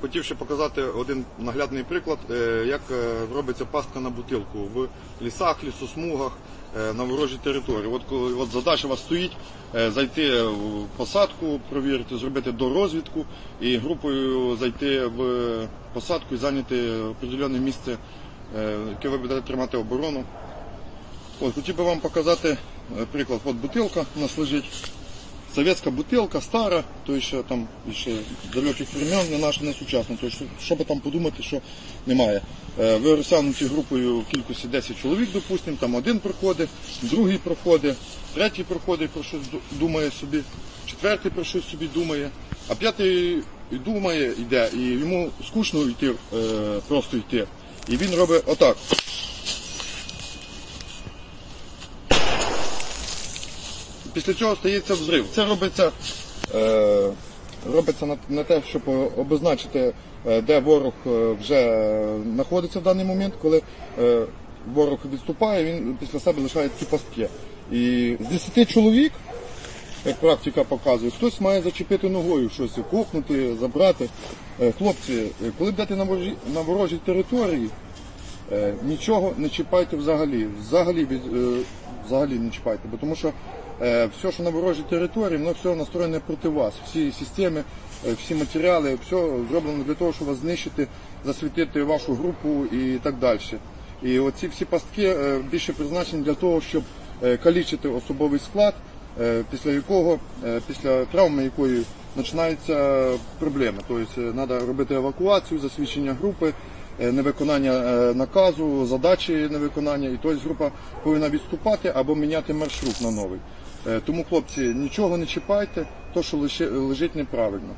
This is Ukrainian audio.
хотів ще показати один наглядний приклад, е, як е, робиться пастка на бутилку в лісах, лісосмугах, е, на ворожій території. От коли от задача у вас стоїть зайти в посадку, провірити, зробити дорозвідку і групою зайти в посадку і зайняти определене місце, яке ви будете тримати оборону. От, хотів би вам показати приклад. От бутилка у нас лежить. Советська бутилка, стара, то ще там ще далеких времен, не наша, не сучасна. То що, що би там подумати, що немає. Е, Ви розтягнуті групою в кількості 10 чоловік, допустимо, там один проходить, другий проходить, третій проходить, про щось думає собі, четвертий про щось собі думає, а п'ятий думає, йде, і йому скучно йти, е, просто йти. І він робить отак. Після цього стається взрив. Це робиться, е, робиться на, на те, щоб обозначити, е, де ворог е, вже знаходиться в даний момент, коли е, ворог відступає, він після себе лишає ці пастки. І з 10 чоловік, як практика показує, хтось має зачепити ногою щось, копнути, забрати. Е, Хлопці, е, коли будете на ворожій, на ворожій території, Е, Нічого не чіпайте взагалі. Взагалі, е, взагалі не чіпайте, бо тому що все, що на ворожій території, воно все настроєне проти вас. Всі системи, е, всі матеріали, все зроблено для того, щоб вас знищити, засвітити вашу групу і так далі. І оці всі пастки е, більше призначені для того, щоб е, калічити особовий склад, е, після якого, е, після травми якої починаються проблеми. Тобто треба робити евакуацію, засвідчення групи, е, невиконання е, наказу, задачі невиконання, і тобто група повинна відступати або міняти маршрут на новий. Е, Тому, хлопці, нічого не чіпайте, то що лежить неправильно.